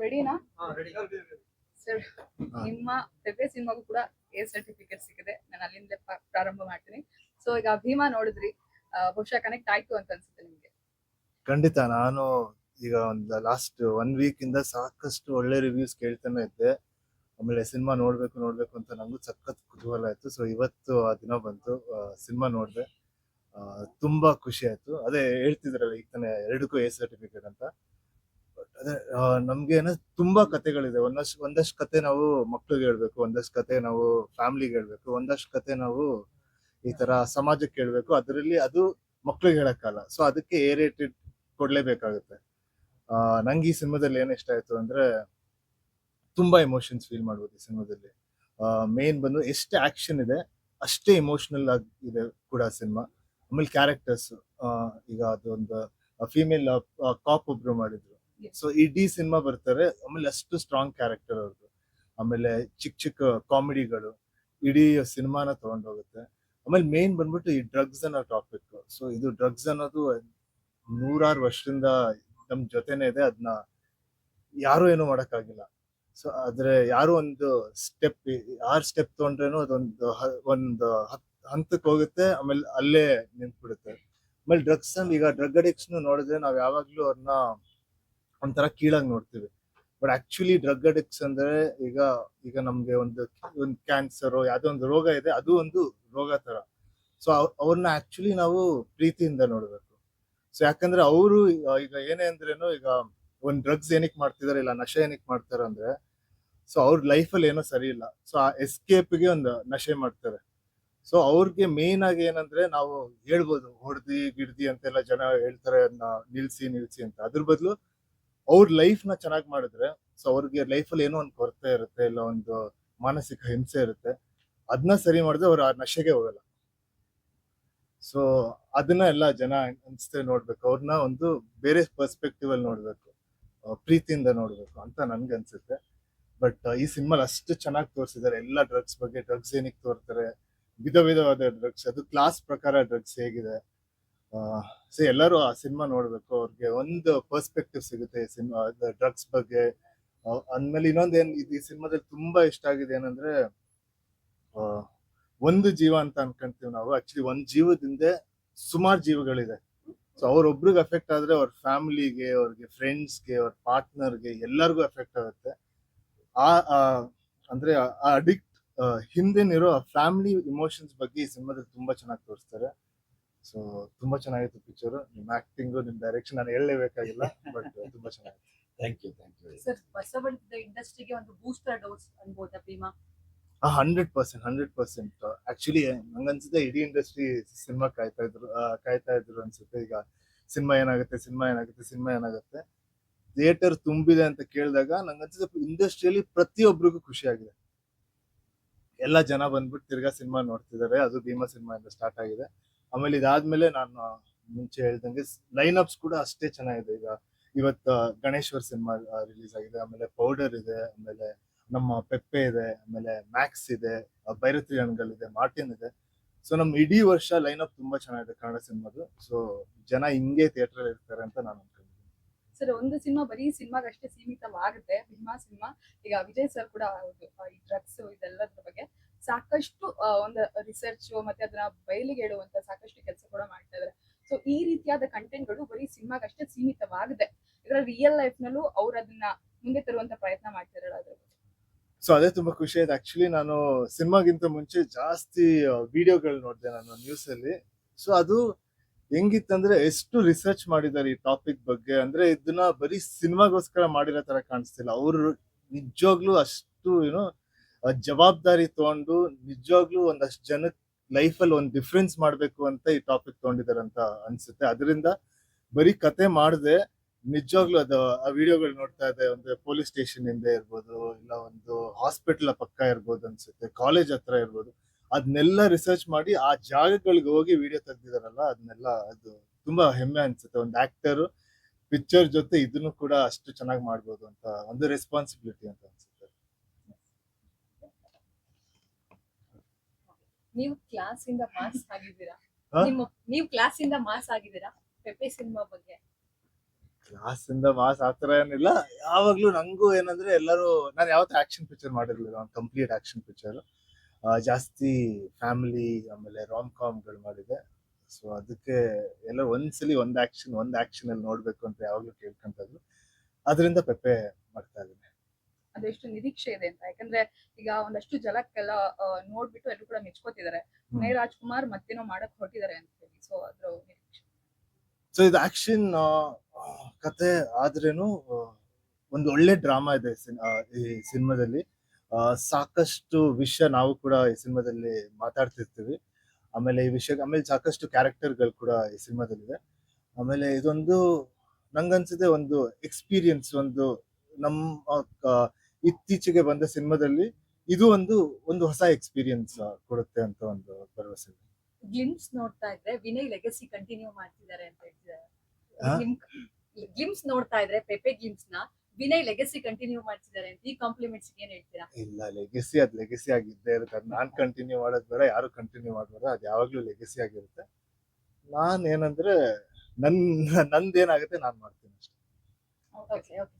ರೆಡಿನಾ ಸರ್ ನಿಮ್ಮ ಪೆಪೆ ಸಿನಿಮಾಗೂ ಕೂಡ ಎ ಸರ್ಟಿಫಿಕೇಟ್ ಸಿಕ್ಕಿದೆ. ನಾನು ಅಲ್ಲಿಂದ ಪ್ರಾರಂಭ ಮಾಡ್ತೀನಿ. ಸೊ ಈಗ ಭೀಮಾ ನೋಡಿದ್ರಿ. ಆ, ಬಹುಶಃ ಕನೆಕ್ಟ್ ಆಯ್ತು ಅಂತ ಅನ್ಸುತ್ತೆ ನಿಮ್ಗೆ. ಖಂಡಿತ. ನಾನು ಈಗ ಒಂದು ಲಾಸ್ಟ್ ಒನ್ ವೀಕ್ ಇಂದ ಸಾಕಷ್ಟು ಒಳ್ಳೆ ರಿವ್ಯೂಸ್ ಕೇಳ್ತಾನೆ ಇದ್ದೆ. ಆಮೇಲೆ ಸಿನಿಮಾ ನೋಡ್ಬೇಕು ನೋಡ್ಬೇಕು ಅಂತ ನಂಗೂ ಸಖತ್ ಕುತೂಹಲ ಆಯ್ತು ಸೊ ಇವತ್ತು ಆ ದಿನ ಬಂತು. ಸಿನಿಮಾ ನೋಡಿದೆ. ತುಂಬಾ ಖುಷಿ ಆಯ್ತು. ಅದೇ ಹೇಳ್ತಿದ್ರಲ್ಲ ಈಗ ತಾನೇ ಎರಡಕ್ಕೂ ಎ ಸರ್ಟಿಫಿಕೇಟ್ ಅಂತ. ಅದೇ ಆ, ನಮ್ಗೆ ಏನೋ ತುಂಬಾ ಕತೆಗಳಿದೆ. ಒಂದಷ್ಟು ಒಂದಷ್ಟು ಕತೆ ನಾವು ಮಕ್ಳಿಗೆ ಹೇಳ್ಬೇಕು ಒಂದಷ್ಟು ಕತೆ ನಾವು ಫ್ಯಾಮಿಲಿಗೆ ಹೇಳ್ಬೇಕು ಒಂದಷ್ಟು ಕತೆ ನಾವು ಈ ತರ ಸಮಾಜಕ್ಕೆ ಹೇಳ್ಬೇಕು. ಅದರಲ್ಲಿ ಅದು ಮಕ್ಳಿಗೆ ಹೇಳಕ್ಕಲ್ಲ ಸೊ ಅದಕ್ಕೆ ಏರೇಟೆಡ್ ರೇಟೆಡ್ ಕೊಡ್ಲೇಬೇಕಾಗುತ್ತೆ. ಆ, ನಂಗೆ ಈ ಸಿನಿಮಾದಲ್ಲಿ ಏನ್ ಇಷ್ಟ ಆಯ್ತು ಅಂದ್ರೆ ತುಂಬಾ ಎಮೋಷನ್ಸ್ ಫೀಲ್ ಮಾಡ್ಬೋದು ಈ ಸಿನಿಮಾದಲ್ಲಿ. ಮೇನ್ ಬಂದು ಎಷ್ಟು ಆಕ್ಷನ್ ಇದೆ ಅಷ್ಟೇ ಇಮೋಷನಲ್ ಆಗಿದೆ ಕೂಡ ಸಿನಿಮಾ. ಆಮೇಲೆ ಕ್ಯಾರೆಕ್ಟರ್ಸ್ ಈಗ ಅದೊಂದು ಫೀಮೇಲ್ ಕಾಪ್ ಒಬ್ರು ಮಾಡಿದ್ರು. ಸೊ ಇಡೀ ಸಿನಿಮಾ ಬರ್ತಾರೆ, ಆಮೇಲೆ ಅಷ್ಟು ಸ್ಟ್ರಾಂಗ್ ಕ್ಯಾರೆಕ್ಟರ್ ಅವ್ರದ್ದು ಆಮೇಲೆ ಚಿಕ್ಕ ಚಿಕ್ಕ ಕಾಮಿಡಿಗಳು ಇಡೀ ಸಿನಿಮಾನ ತಗೊಂಡೋಗುತ್ತೆ. ಆಮೇಲೆ ಮೇನ್ ಬಂದ್ಬಿಟ್ಟು ಈ ಡ್ರಗ್ಸ್ ಅನ್ನೋ ಟಾಪಿಕ್ ಸೊ ಇದು ಡ್ರಗ್ಸ್ ಅನ್ನೋದು ನೂರಾರು ವರ್ಷದಿಂದ ನಮ್ ಜೊತೆನೆ ಇದೆ ಅದನ್ನ ಯಾರು ಏನು ಮಾಡೋಕ್ಕಾಗಿಲ್ಲ. ಸೊ ಆದ್ರೆ ಯಾರು ಒಂದು ಸ್ಟೆಪ್ ಯಾರು ಸ್ಟೆಪ್ ತಗೊಂಡ್ರೇನು ಅದೊಂದು ಒಂದು ಹತ್- ಹಂತಕ್ಕೆ ಹೋಗುತ್ತೆ, ಆಮೇಲೆ ಅಲ್ಲೇ ನಿಂತ್ಬಿಡುತ್ತೆ. ಆಮೇಲೆ ಡ್ರಗ್ಸ್ ಈಗ ಡ್ರಗ್ ಅಡಿಕ್ಷನ್ ನೋಡಿದ್ರೆ ನಾವ್ ಯಾವಾಗ್ಲೂ ಅವ್ರನ್ನ ಒಂಥರ ಕೀಳಾಗಿ ನೋಡ್ತೀವಿ. ಬಟ್ ಆಕ್ಚುಲಿ ಡ್ರಗ್ ಅಡಿಕ್ಟ್ಸ್ ಅಂದ್ರೆ ಈಗ ಈಗ ನಮ್ಗೆ ಒಂದು ಒಂದು ಕ್ಯಾನ್ಸರ್ ಯಾವ್ದೋ ಒಂದು ರೋಗ ಇದೆ, ಅದು ಒಂದು ರೋಗ ತರ. ಸೊ ಅವ್ರನ್ನ ಆಕ್ಚುಲಿ ನಾವು ಪ್ರೀತಿಯಿಂದ ನೋಡ್ಬೇಕು. ಸೊ ಯಾಕಂದ್ರೆ ಅವರು ಈಗ ಏನೇ ಅಂದ್ರೇನು ಈಗ ಒಂದು ಡ್ರಗ್ಸ್ ಏನಕ್ಕೆ ಮಾಡ್ತಿದಾರೆ, ಇಲ್ಲ ನಶೆ ಏನಕ್ಕೆ ಮಾಡ್ತಾರೆ ಅಂದ್ರೆ ಸೊ ಅವ್ರ ಲೈಫಲ್ಲಿ ಏನೋ ಸರಿ ಇಲ್ಲ. ಸೊ ಆ ಎಸ್ಕೇಪ್ಗೆ ಒಂದು ನಶೆ ಮಾಡ್ತಾರೆ. ಸೊ ಅವ್ರಿಗೆ ಮೇನ್ ಆಗಿ ಏನಂದ್ರೆ ನಾವು ಹೇಳ್ಬೋದು, ಹೊಡ್ದಿ, ಗಿಡ್ದಿ ಅಂತೆಲ್ಲ ಜನ ಹೇಳ್ತಾರೆ ನಿಲ್ಸಿ ನಿಲ್ಸಿ ಅಂತ. ಅದ್ರ ಬದಲು ಅವ್ರ ಲೈಫ್ನ ಚೆನ್ನಾಗಿ ಮಾಡಿದ್ರೆ ಸೊ ಅವ್ರಿಗೆ ಲೈಫಲ್ಲಿ ಏನೋ ಒಂದು ಕೊರತೆ ಇರುತ್ತೆ, ಇಲ್ಲ ಒಂದು ಮಾನಸಿಕ ಹಿಂಸೆ ಇರುತ್ತೆ ಅದನ್ನ ಸರಿ ಮಾಡಿದ್ರೆ ಅವ್ರು ಆ ನಶೆಗೆ ಹೋಗಲ್ಲ. ಸೊ ಅದನ್ನ ಎಲ್ಲ ಜನ ಅನ್ಸ್ತೇ ನೋಡ್ಬೇಕು. ಅವ್ರನ್ನ ಒಂದು ಬೇರೆ ಪರ್ಸ್ಪೆಕ್ಟಿವ್ ಅಲ್ಲಿ ನೋಡ್ಬೇಕು. ಪ್ರೀತಿಯಿಂದ ನೋಡ್ಬೇಕು ಅಂತ ನನ್ಗೆ ಅನ್ಸುತ್ತೆ. ಬಟ್ ಈ ಸಿನಿಮಾಲ್ ಅಷ್ಟು ಚೆನ್ನಾಗಿ ತೋರಿಸಿದ್ದಾರೆ ಎಲ್ಲ ಡ್ರಗ್ಸ್ ಬಗ್ಗೆ ಡ್ರಗ್ಸ್ ಏನಕ್ಕೆ ತೋರ್ತಾರೆ, ವಿಧ ವಿಧವಾದ ಡ್ರಗ್ಸ್ ಅದು ಕ್ಲಾಸ್ ಪ್ರಕಾರ ಡ್ರಗ್ಸ್ ಹೇಗಿದೆ. ಸೊ ಎಲ್ಲರೂ ಆ ಸಿನಿಮಾ ನೋಡಬೇಕು. ಅವ್ರಿಗೆ ಒಂದು ಪರ್ಸ್ಪೆಕ್ಟಿವ್ ಸಿಗುತ್ತೆ ಸಿನಿಮಾ ಡ್ರಗ್ಸ್ ಬಗ್ಗೆ. ಅಂದಮೇಲೆ ಅಂದ್ಮೇಲೆ ಇನ್ನೊಂದ್ ಏನ್ ಇದು ಈ ಸಿನಿಮಾದಲ್ಲಿ ತುಂಬಾ ಇಷ್ಟ ಆಗಿದೆ ಏನಂದ್ರೆ ಒಂದು ಜೀವ ಅಂತ ಅನ್ಕೊಂತೀವಿ ನಾವು. ಆಕ್ಚುಲಿ ಒಂದ್ ಜೀವದಿಂದ ಸುಮಾರು ಜೀವಗಳಿದೆ. ಸೊ ಅವ್ರೊಬ್ರಿಗೆ ಅಫೆಕ್ಟ್ ಆದ್ರೆ ಅವ್ರ ಫ್ಯಾಮಿಲಿಗೆ ಅವ್ರಿಗೆ ಫ್ರೆಂಡ್ಸ್ಗೆ ಅವ್ರ ಪಾರ್ಟ್ನರ್ಗೆ ಎಲ್ಲರಿಗೂ ಎಫೆಕ್ಟ್ ಆಗುತ್ತೆ. ಆ, ಅಂದ್ರೆ ಆ ಅಡಿಕ್ಟ್ ಹಿಂದೆನಿರೋ ಫ್ಯಾಮಿಲಿ ಇಮೋಷನ್ಸ್ ಬಗ್ಗೆ ಈ ಸಿನಿಮಾದಲ್ಲಿ ತುಂಬಾ ಚೆನ್ನಾಗಿ ತೋರಿಸ್ತಾರೆ. ಸೊ ತುಂಬಾ ಚೆನ್ನಾಗಿತ್ತು ಪಿಕ್ಚರ್ ನಿಮ್ ಆಕ್ಟಿಂಗ್ ನಿಮ್ ಡೈರೆಕ್ಷನ್ ನಾನು ಹೇಳಲೇಬೇಕಾಗಿಲ್ಲ ಬಟ್ ತುಂಬಾ ಚೆನ್ನಾಗಿತ್ತು. Thank you thank you sir ಇಂಡಸ್ಟ್ರಿಗೆ ಒಂದು booster dose ಅನ್ಬೋದಾ Bheema? Hundred percent hundred percent actually ನಂಗನ್ಸುತ್ತೆ ಇಡೀ ಇಂಡಸ್ಟ್ರಿ ಸಿನಿಮಾ ಕಾಯ್ತಾ ಇದ್ರು ಕಾಯ್ತಾ ಇದ್ರು ಅನ್ಸುತ್ತೆ. ಈಗ ಸಿನಿಮಾ ಏನಾಗುತ್ತೆ ಸಿನಿಮಾ ಏನಾಗುತ್ತೆ ಸಿನಿಮಾ ಏನಾಗುತ್ತೆ. ಥಿಯೇಟರ್ ತುಂಬಿದೆ ಅಂತ ಕೇಳಿದಾಗ ನಂಗನ್ಸುತ್ತೆ ಇಂಡಸ್ಟ್ರಿಯಲ್ಲಿ ಪ್ರತಿಯೊಬ್ಬರಿಗೂ ಖುಷಿ ಆಗಿದೆ ಎಲ್ಲ ಜನ ಬಂದ್ಬಿಟ್ಟು ತಿರ್ಗಾ ಸಿನಿಮಾ ನೋಡ್ತಿದ್ದಾರೆ. ಅದು ಭೀಮಾ ಸಿನಿಮಾ ಇಂದ ಸ್ಟಾರ್ಟ್ ಆಗಿದೆ. ಆಮೇಲೆ ಇದಾದ್ಮೇಲೆ ನಾನು ಮುಂಚೆ ಹೇಳ್ದಂಗೆ ಲೈನ್ ಅಪ್ಸ್ ಕೂಡ ಅಷ್ಟೇ ಚೆನ್ನಾಗಿದೆ. ಈಗ ಇವತ್ತು ಗಣೇಶ್ವರ್ ಸಿನಿಮಾ ರಿಲೀಸ್ ಆಗಿದೆ. ಆಮೇಲೆ ಪೌಡರ್ ಇದೆ, ಆಮೇಲೆ ನಮ್ಮ ಪೆಪ್ಪೆ ಇದೆ, ಆಮೇಲೆ ಮ್ಯಾಕ್ಸ್ ಇದೆ ಭೈರತ್ರಿ ಭೈರತಿ ಹಣ್ಗಳು ಇದೆ ಮಾರ್ಟಿನ್ ಇದೆ. ಸೊ ನಮ್ ಇಡೀ ವರ್ಷ ಲೈನ್ ಅಪ್ ತುಂಬಾ ಚೆನ್ನಾಗಿದೆ ಕನ್ನಡ ಸಿನಿಮಾದು ಸೊ ಜನ ಹಿಂಗೆ ಥಿಯೇಟರ್ ಇರ್ತಾರೆ ಅಂತ ನಾನು ಸರ್, ಒಂದು ಸಿನಿಮಾ ಬರೀ ಸಿನಿಮಾಗಷ್ಟೇ ಸೀಮಿತವಾಗುತ್ತೆ ಭೀಮಾ ಸಿನಿಮಾ ಈಗ ವಿಜಯ್ ಸರ್ ಕೂಡ ಈ ಡ್ರಗ್ಸ್ ಇದೆಲ್ಲದ್ರ ಬಗ್ಗೆ. ಸಾಕಷ್ಟು ಒಂದು ರಿಸರ್ಚ್ ಮತ್ತೆ ಅದನ್ನ ಬಯಲಿಗೆ ಹೇಳುವಂತ ಸಾಕಷ್ಟು ಕೆಲಸ ಕೂಡ ಮಾಡ್ತಾ ಇದಾರೆ. ಸೊ ಈ ರೀತಿಯಾದ ಕಂಟೆಂಟ್ಗಳು ಬರೀ ಸಿನಿಮಾಗಷ್ಟೇ ಸೀಮಿತವಾಗಿದೆ. ಇದರ ರಿಯಲ್ ಲೈಫ್ ನಲ್ಲೂ ಅವ್ರು ಅದನ್ನ ಮುಂದೆ ತರುವಂತ ಪ್ರಯತ್ನ ಮಾಡ್ತಿರಲ್ಲ ಅದ್ರ. ಸೊ ಅದೇ ತುಂಬಾ ಖುಷಿ ಆಯ್ತು. ಆಕ್ಚುಲಿ ನಾನು ಸಿನಿಮಾಗಿಂತ ಮುಂಚೆ ಜಾಸ್ತಿ ವಿಡಿಯೋಗಳು ನೋಡಿದೆ ನಾನು ನ್ಯೂಸ್ ಅಲ್ಲಿ. ಸೊ ಅದು ಹೆಂಗಿತ್ತಂದ್ರೆ ಎಷ್ಟು ರಿಸರ್ಚ್ ಮಾಡಿದ್ದಾರೆ ಈ ಟಾಪಿಕ್ ಬಗ್ಗೆ. ಅಂದ್ರೆ ಇದನ್ನ ಬರೀ ಸಿನಿಮಾಗೋಸ್ಕರ ಮಾಡಿರೋ ತರ ಕಾಣಿಸ್ತಿಲ್ಲ. ಅವರು ನಿಜವಾಗ್ಲೂ ಅಷ್ಟು ಏನೋ ಜವಾಬ್ದಾರಿ ತಗೊಂಡು ನಿಜವಾಗ್ಲೂ ಒಂದಷ್ಟು ಜನಕ್ಕೆ ಲೈಫಲ್ಲಿ ಒಂದು ಡಿಫ್ರೆನ್ಸ್ ಮಾಡ್ಬೇಕು ಅಂತ ಈ ಟಾಪಿಕ್ ತಗೊಂಡಿದ್ದಾರೆ ಅಂತ ಅನ್ಸುತ್ತೆ. ಅದರಿಂದ ಬರೀ ಕತೆ ಮಾಡದೆ ನಿಜವಾಗ್ಲೂ ಅದು ಆ ವಿಡಿಯೋಗಳು ನೋಡ್ತಾ ಇದೆ ಒಂದು ಪೊಲೀಸ್ ಸ್ಟೇಷನ್ ಇಂದ ಇರ್ಬೋದು, ಇಲ್ಲ ಒಂದು ಹಾಸ್ಪಿಟಲ್ ಪಕ್ಕ ಇರ್ಬೋದು ಅನ್ಸುತ್ತೆ ಕಾಲೇಜ್ ಹತ್ರ ಇರ್ಬೋದು. ಅದನ್ನೆಲ್ಲ ರಿಸರ್ಚ್ ಮಾಡಿ ಆ ಜಾಗಗಳಿಗೆ ಹೋಗಿ ವಿಡಿಯೋ ತೆಗ್ದಿದಾರಲ್ಲ ಅದನ್ನೆಲ್ಲ ಅದು ತುಂಬಾ ಹೆಮ್ಮೆ ಅನ್ಸುತ್ತೆ. ಒಂದು ಆಕ್ಟರ್ ಪಿಕ್ಚರ್ ಜೊತೆ ಇದನ್ನು ಕೂಡ ಅಷ್ಟು ಚೆನ್ನಾಗಿ ಮಾಡ್ಬೋದು ಅಂತ, ಒಂದು ರೆಸ್ಪಾನ್ಸಿಬಿಲಿಟಿ ಅಂತ ಅನ್ಸುತ್ತೆ. ನೀವು ಕ್ಲಾಸ್ ಇಂದ ಮಾಸ್ ಆಗಿದ್ದೀರಾ? ನಿಮ್ಮ ನೀವು ಕ್ಲಾಸ್ ಇಂದ ಮಾಸ್ ಆಗಿದ್ದೀರಾ? ಪೆಪೆ ಸಿನಿಮಾ ಬಗ್ಗೆ. ಕ್ಲಾಸ್ ಇಂದ ಮಾಸ್ ಆತರ ಏನಿಲ್ಲ. ಯಾವಾಗ್ಲೂ ನಂಗೂ ಏನಂದ್ರೆ ಎಲ್ಲರೂ ನಾನು ಯಾವತ್ತೂ ಆಕ್ಷನ್ ಪಿಕ್ಚರ್ ಮಾಡಿರ್ಲಿಲ್ಲ. ಒಂದು ಕಂಪ್ಲೀಟ್ ಆಕ್ಷನ್ ಪಿಕ್ಚರ್ ಜಾಸ್ತಿ ಫ್ಯಾಮಿಲಿ ಆಮೇಲೆ ರಾಮ್ ಕಾಮ್ಗಳು ಮಾಡಿದೆ. ಸೊ ಅದಕ್ಕೆ ಎಲ್ಲ ಒಂದ್ಸಲಿ ಒಂದ್ ಆಕ್ಷನ್ ಒಂದ್ ಆಕ್ಷನ್ ಅಲ್ಲಿ ನೋಡ್ಬೇಕು ಅಂತ ಯಾವಾಗ್ಲೂ ಕೇಳ್ಕೊಂತದ್ರು ಅದರಿಂದ ಪೆಪ್ಪೆ ಮಾಡ್ತಾ ಇದ್ದೀನಿ. ನಿರೀಕ್ಷೆ ಇದೆ ಅಂತ. ಯಾಕಂದ್ರೆ ಈಗ ಒಂದಷ್ಟು ಜಲಕ್ಕೆಲ್ಲ ನೋಡ್ಬಿಟ್ಟು ಎಲ್ಲರೂ ಕೂಡ ಮೆಚ್ಕೋತಿದ್ದಾರೆ. ನೈರಾಜ್ ಮೇ ರಾಜ್ಕುಮಾರ್ ಮತ್ತೇನೋ ಮಾಡಕ್ ಹೊರಟಿದ್ದಾರೆ ಅಂತ ಹೇಳಿ. ಸೊ ಅದ್ರ ನಿರೀಕ್ಷೆ. ಸೊ ಇದು ಆಕ್ಷನ್ ಕತೆ ಆದ್ರೇನು ಒಂದು ಒಳ್ಳೆ ಡ್ರಾಮಾ ಇದೆ ಸಿನ್- ಈ ಸಿನಿಮಾದಲ್ಲಿ. ಸಾಕಷ್ಟು ವಿಷಯ ನಾವು ಕೂಡ ಈ ಸಿನಿಮಾದಲ್ಲಿ ಮಾತಾಡ್ತಿರ್ತೀವಿ. ಆಮೇಲೆ ಈ ವಿಷಯ ಆಮೇಲೆ ಸಾಕಷ್ಟು ಕ್ಯಾರೆಕ್ಟರ್ಗಳು ಕೂಡ ಈ ಸಿನಿಮಾದಲ್ಲಿದೆ. ಆಮೇಲೆ ಇದೊಂದು ನಂಗನ್ಸಿದೆ ಒಂದು ಎಕ್ಸ್ಪೀರಿಯನ್ಸ್ ಒಂದು ನಮ್ಮ ಇತ್ತೀಚೆಗೆ ಬಂದ ಸಿನಿಮಾದಲ್ಲಿ ಇದು ಒಂದು ಒಂದು ಹೊಸ ಎಕ್ಸ್ಪೀರಿಯನ್ಸ್ ಕೊಡುತ್ತೆ ಅಂತ ಒಂದು ಭರವಸೆ. ಗ್ಲಿಮ್ಸ್ ನೋಡ್ತಾ ಇದ್ರೆ ವಿನಯ್ ಲೆಗಸಿ ಕಂಟಿನ್ಯೂ ಮಾಡ್ತಿದ್ದಾರೆ ಅಂತ ಹೇಳ್ತಿದ್ದಾರೆ? ಗ್ಲಿಮ್ಸ್ ನೋಡ್ತಾ ಇದ್ರೆ ಪೆಪೆ ಗ್ಲಿಮ್ಸ್ನ ವಿನಯ್ ಲೆಗಸಿ ಕಂಟಿನ್ಯೂ ಮಾಡ್ತಿದ್ದಾರೆ ಅಂತ ಈ ಕಾಂಪ್ಲಿಮೆಂಟ್ಸ್ ಏನ್ ಹೇಳ್ತೀರಾ? ಇಲ್ಲ ಲೆಗೆಸಿ ಅದ್ ಲೆಗೆಸಿ ಆಗಿದ್ದೇ ಇರುತ್ತೆ. ಅದ್ ನಾನ್ ಕಂಟಿನ್ಯೂ ಮಾಡೋದ್ ಬೇಡ ಯಾರು ಕಂಟಿನ್ಯೂ ಮಾಡ್ಬೇಡ ಅದ್ ಯಾವಾಗ್ಲೂ ಲೆಗೆಸಿ ಆಗಿರುತ್ತೆ. ನಾನ್ ಏನಂದ್ರೆ ನನ್ ನಂದೇನಾಗುತ್ತೆ ನಾನ್ ಮಾಡ್ತೀನಿ ಅಷ್ಟೇ. Okay okay